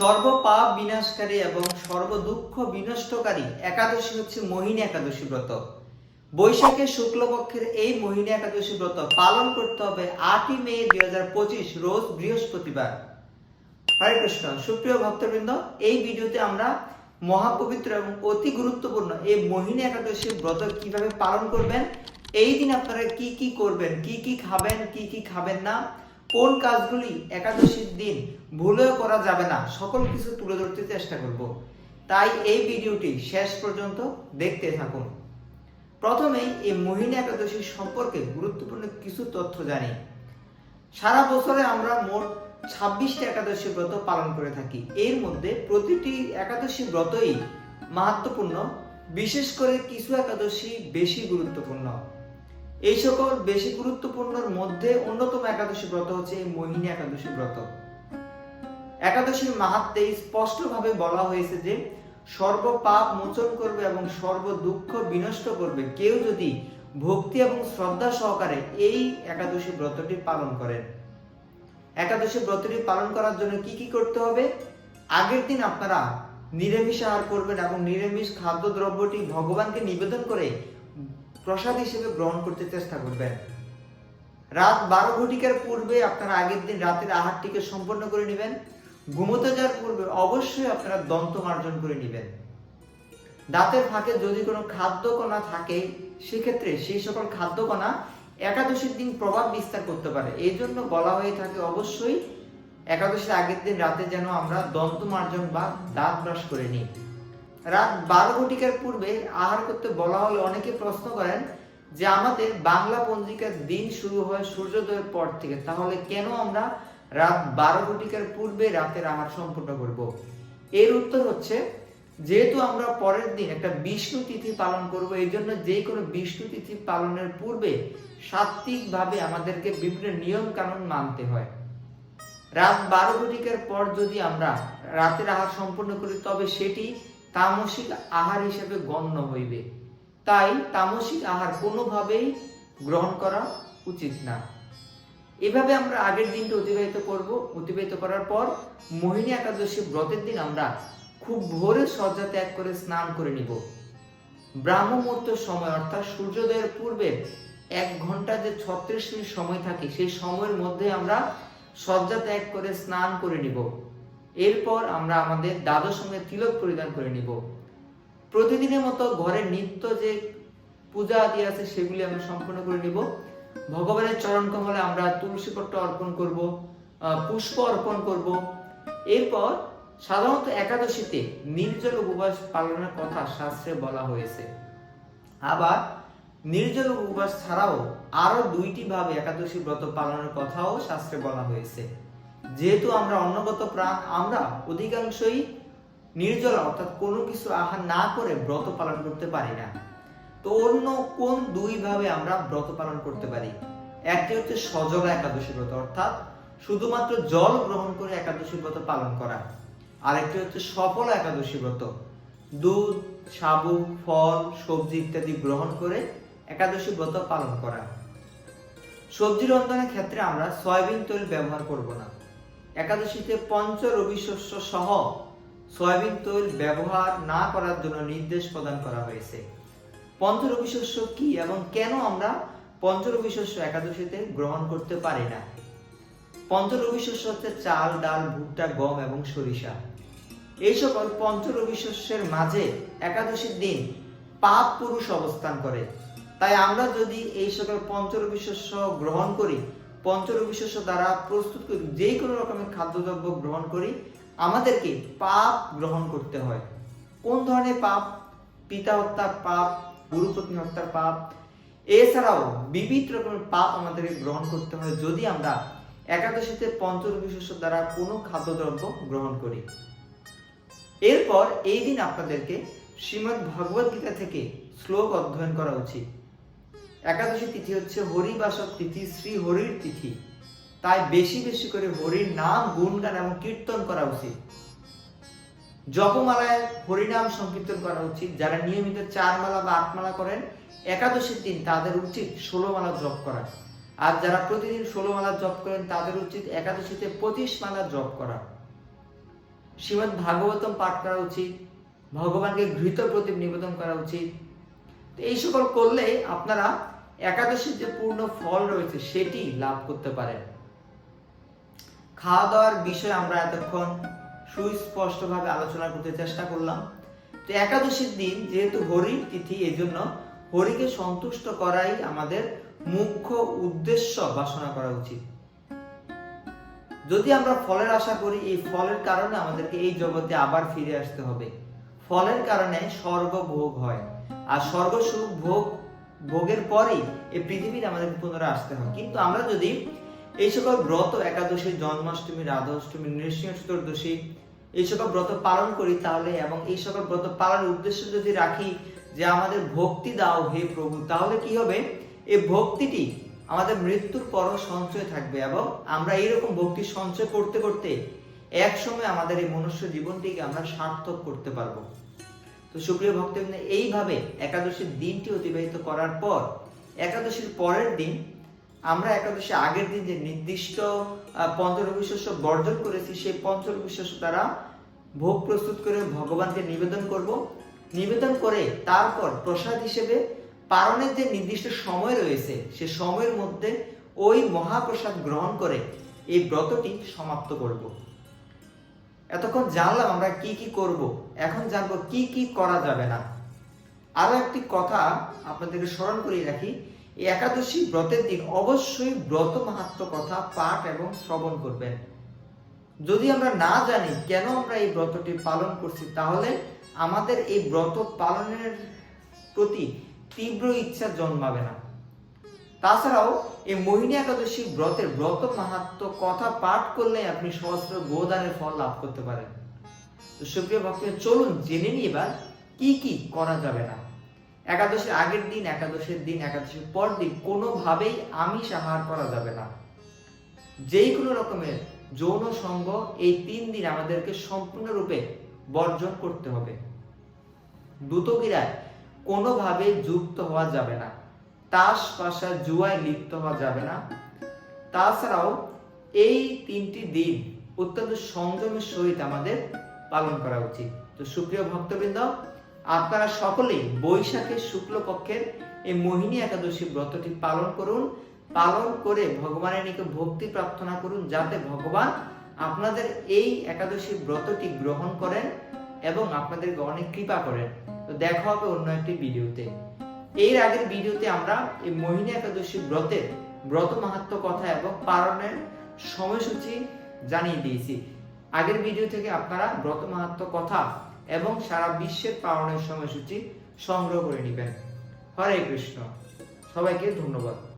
সর্বপাপ বিনাশকারী এবং সর্বদুঃখ বিনষ্টকারী একাদশী হচ্ছে মোহিনী একাদশী ব্রত। বৈশাখের শুক্লপক্ষের এই মোহিনী একাদশী ব্রত পালন করতে হবে আটই মে দুই হাজার পঁচিশ, রোজ বৃহস্পতিবার। হরে কৃষ্ণ। সুপ্রিয় ভক্তবৃন্দ, এই ভিডিওতে আমরা মহাপবিত্র এবং অতি গুরুত্বপূর্ণ এই মোহিনী একাদশী ব্রত কীভাবে পালন করবেন, এই দিন আপনারা কি কি করবেন, কি কি খাবেন, কি কি খাবেন না কোন কাজগুলি একাদশীর দিন ভুলেও করা যাবে না, সকল কিছু তুলে ধরতে চেষ্টা করব। তাই এই ভিডিওটি শেষ পর্যন্ত দেখতে থাকুন। প্রথমেই এই মোহিনী একাদশী সম্পর্কে গুরুত্বপূর্ণ কিছু তথ্য জানি। সারা বছরে আমরা মোট ছাব্বিশটি একাদশী ব্রত পালন করে থাকি। এর মধ্যে প্রতিটি একাদশী ব্রতই মাহাত্মপূর্ণ বিশেষ করে কিছু একাদশী বেশি গুরুত্বপূর্ণ। এই সকল বেশি গুরুত্বপূর্ণর মধ্যে অন্যতম একাদশী ব্রত হচ্ছে এই মোহিনী একাদশী ব্রত। একাদশীর মাহাত্মে স্পষ্টভাবে বলা হয়েছে যে সর্ব পাপ মোচন করবে এবং সর্ব দুঃখ বিনষ্ট করবে। কেউ যদি ভক্তি এবং শ্রদ্ধা সহকারে এই একাদশী ব্রতটি পালন করেন। একাদশী ব্রতটি পালন করার জন্য কি কি করতে হবে? আগের দিন আপনারা নিরামিষ আহার করবেন এবং নিরামিষ খাদ্য দ্রব্যটি ভগবানকে নিবেদন করে প্রসাদ হিসেবে গ্রহণ করতে চেষ্টা করবেন। রাত বারো ঘটিকার পূর্বে আপনারা আগের দিন রাতের আহারটিকে সম্পন্ন করে নেবেন। ঘুমোতে যাওয়ার পূর্বে অবশ্যই আপনারা দন্ত মার্জন করে নেবেন। দাঁতের ফাঁকে যদি কোনো খাদ্য কণা থাকে, সেক্ষেত্রে সেই সকল খাদ্য কণা একাদশীর দিন প্রভাব বিস্তার করতে পারে। এই জন্য বলা হয়ে থাকে অবশ্যই একাদশীর আগের দিন রাতে যেন আমরা দন্ত মার্জন বা দাঁত ব্রাশ করে নিই। রাত বারো ঘটিকার পূর্বে আহার করতে বলা হলে অনেকে প্রশ্ন করেন যে আমাদের বাংলা পঞ্জিকার দিন শুরু হয় সূর্যোদয়ের পর থেকে। তাহলে কেন আমরা রাত বারো ঘটিকার পূর্বে রাতের আহার সম্পূর্ণ করব? এর উত্তর হচ্ছে, যেহেতু আমরা পরের দিন একটা বিষ্ণু তিথি পালন করব, এই জন্য যে কোনো বিষ্ণু তিথি পালনের পূর্বে সাত্বিক ভাবে আমাদেরকে বিভিন্ন নিয়ম কানুন মানতে হয়। রাত বারো ঘটিকার পর যদি আমরা রাতের আহার সম্পূর্ণ করি, তবে সেটি তামসিক আহার হিসেবে গণ্য হইবে। তাই তামসিক আহার কোনোভাবেই গ্রহণ করা উচিত না। এভাবে আমরা আগের দিনটা অতিবাহিত করব। অতিবাহিত করার পর মোহিনী একাদশী ব্রতের দিন আমরা খুব ভোরে শয্যা ত্যাগ করে স্নান করে নিব। ব্রাহ্ম মুহূর্ত সময়, অর্থাৎ সূর্যোদয়ের পূর্বে এক ঘণ্টা যে ছত্রিশ মিনিট সময় থাকে, সেই সময়ের মধ্যে আমরা শয্যা ত্যাগ করে স্নান করে নিব। এরপর আমরা আমাদের দ্বাদশ সঙ্গে তিলক পরিধান করে নিব। প্রতিদিনের মতো ঘরের নিত্য যে পূজা আদি আছে সেগুলি আমরা সম্পূর্ণ করে নিব। ভগবানের চরণ কমলে আমরা তুলসী পট্ট অর্পণ করব পুষ্প অর্পণ করব। এরপর সাধারণত একাদশীতে নির্জল উপবাস পালনের কথা শাস্ত্রে বলা হয়েছে। আবার নির্জল উপবাস ছাড়াও আরও দুইটি ভাবে একাদশী ব্রত পালনের কথাও শাস্ত্রে বলা হয়েছে। যেহেতু আমরা অন্নগত প্রাণ, আমরা অধিকাংশই নির্জল, অর্থাৎ কোনো কিছু আহার না করে ব্রত পালন করতে পারি না। তো অন্য কোন দুই ভাবে আমরা ব্রত পালন করতে পারি? একটি হচ্ছে সজল একাদশী ব্রত, অর্থাৎ শুধুমাত্র জল গ্রহণ করে একাদশী ব্রত পালন করা। আরেকটি হচ্ছে সফল একাদশী ব্রত, দুধ, সাবু, ফল, সবজি ইত্যাদি গ্রহণ করে একাদশী ব্রত পালন করা। সবজি রন্ধনের ক্ষেত্রে আমরা সয়াবিন তৈল ব্যবহার করব না। একাদশীতে পঞ্চ রবি শস্য সহ সয়াবিন তৈল ব্যবহার না করার জন্য নির্দেশ প্রদান করা হয়েছে। পঞ্চরবি শস্য কি এবং কেন আমরা পঞ্চরবি শস্য একাদশীতে গ্রহণ করতে পারি না? পঞ্চরবি শস্য হচ্ছে চাল, ডাল, ভুট্টা, গম এবং সরিষা। এই সকল পঞ্চরবি শস্যের মাঝে একাদশীর দিন পাপ পুরুষ অবস্থান করে। তাই আমরা যদি এই সকল পঞ্চরবি শস্য গ্রহণ করি পঞ্চরবি শস্য দ্বারা প্রস্তুত যে কোনো রকমের খাদ্যদ্রব্য গ্রহণ করি, আমাদেরকে পাপ গ্রহণ করতে হয়। কোন ধরনের পাপ? পিতা হত্যার পাপ গুরুপত্নী হত্যার পাপ। এছাড়াও বিবিধ রকমের পাপ আমাদেরকে গ্রহণ করতে হয় যদি আমরা একাদশীতে পঞ্চরবি শস্য দ্বারা কোনো খাদ্যদ্রব্য গ্রহণ করি। এরপর এই দিন আপনাদেরকে শ্রীমদ্ ভগবদ্গীতা থেকে শ্লোক অধ্যয়ন করা উচিত। একাদশী তিথি হচ্ছে হরিবাসক তিথি, শ্রী হরির তিথি। তাই বেশি বেশি করে হরির নাম গুণগান এবং কীর্তন করা উচিত। জপমালায় হরিনাম সংকীর্তন করা উচিত। যারা নিয়মিত চার মালা বা আট মালা করেন, একাদশীর দিন তাদের উচিত ষোলো মালা জপ করা। আর যারা প্রতিদিন ষোলো মালা জপ করেন, তাদের উচিত একাদশীতে পঁচিশ মালা জপ করা। শ্রীমদ ভাগবতম পাঠ করা উচিত। ভগবানকে ঘৃত প্রদীপ নিবেদন করা উচিত। এই সকল করলে আপনারা একাদশীর যে পূর্ণ ফল রয়েছে, সেটি লাভ করতে পারেন। খাওয়া দাওয়ার বিষয়ে আমরা এতক্ষণ সুস্পষ্টভাবে আলোচনা করতে চেষ্টা করলাম। তো একাদশীর দিন যেহেতু হরির তিথি এই জন্য হরিকে সন্তুষ্ট করাই আমাদের মুখ্য উদ্দেশ্য বাসনা করা উচিত। যদি আমরা ফলের আশা করি, এই ফলের কারণে আমাদেরকে এই জগতে আবার ফিরে আসতে হবে। ফলের কারণে স্বর্গ ভোগ হয়। আর স্বর্গ, সুখ, ভোগ, ভোগের পরেই এই পৃথিবীতে আমাদের পুনরায় আসতে হয়। কিন্তু আমরা যদি এই সকল ব্রত, একাদশী, জন্মাষ্টমী, রাধাষ্টমী, নৃসিংহ চতুর্দশী এই সকল ব্রত পালন করি তাহলে এবং এই সকল ব্রত পালনের উদ্দেশ্য যদি রাখি যে আমাদের ভক্তি দাও হে প্রভু, তাহলে কি হবে? এই ভক্তিটি আমাদের মৃত্যুর পরও সঞ্চয় থাকবে এবং আমরা এইরকম ভক্তি সঞ্চয় করতে করতে এক সময় আমাদের এই মনুষ্য জীবনটিকে আমরা সার্থক করতে পারব। তো সুপ্রিয় ভক্তবৃন্দ, এইভাবে একাদশীর দিনটি অতিবাহিত করার পর, একাদশীর পরের দিন আমরা একাদশী আগের দিন যে নির্দিষ্ট পঞ্চরবি বর্জন করেছি, সেই পঞ্চরবি দ্বারা ভোগ প্রস্তুত করে ভগবানকে নিবেদন করব। নিবেদন করে তারপর প্রসাদ হিসেবে পালনের যে নির্দিষ্ট সময় রয়েছে, সে সময়ের মধ্যে ওই মহাপ্রসাদ গ্রহণ করে এই ব্রতটি সমাপ্ত করব। এতক্ষণ জানলাম আমরা কি কি করব, এখন জানব কি কি করা যাবে না। আরও একটি কথা আপনাদেরকে স্মরণ করিয়ে রাখি, এই একাদশী ব্রতের দিন অবশ্যই ব্রত মাহাত্ম কথা পাঠ এবং শ্রবণ করবেন। যদি আমরা না জানি কেন আমরা এই ব্রতটি পালন করছি, তাহলে আমাদের এই ব্রত পালনের প্রতি তীব্র ইচ্ছা জন্মাবে না। তাছাড়াও, এই মোহিনী একাদশী ব্রতের ব্রত মাহাত্ম কথা পাঠ করলে আপনি সহস্র গোদানের ফল লাভ করতে পারেন। তো সুপ্রিয় ভক্ত চলুন জেনে নিই এবার কি কি করা যাবে না। একাদশীর আগের দিন, একাদশীর দিন, একাদশীর পর দিন কোনোভাবেই আমিষ আহার করা যাবে না। যেই কোনো রকমের যৌন সঙ্গ এই তিন দিন আমাদেরকে সম্পূর্ণরূপে বর্জন করতে হবে। দ্রুতক্রিয়ায় কোনোভাবে যুক্ত হওয়া যাবে না। তাস পাশা জুয়ায় লিপ্ত হওয়া যাবে না। তাছাড়াও এই তিনটি দিন অত্যন্ত সংযমের সহিত আমাদের পালন করা উচিত। তো সুপ্রিয় ভক্তবৃন্দ, আপনারা সকলেই বৈশাখের শুক্লপক্ষের এই মোহিনী একাদশী ব্রতটি পালন করুন। পালন করে ভগবানের নিকে ভক্তি প্রার্থনা করুন যাতে ভগবান আপনাদের এই একাদশী ব্রতটি গ্রহণ করেন এবং আপনাদেরকে অনেক কৃপা করেন। তো দেখা হবে অন্য একটি ভিডিওতে। এর আগের ভিডিওতে আমরা এই মোহিনী একাদশী ব্রতের ব্রত মাহাত্ম কথা এবং পালনের সময়সূচি জানিয়ে দিয়েছি। আগের ভিডিও থেকে আপনারা ব্রত মাহাত্ম কথা এবং সারা বিশ্বের পালনের সময়সূচি সংগ্রহ করে নেবেন। হরে কৃষ্ণ। সবাইকে ধন্যবাদ।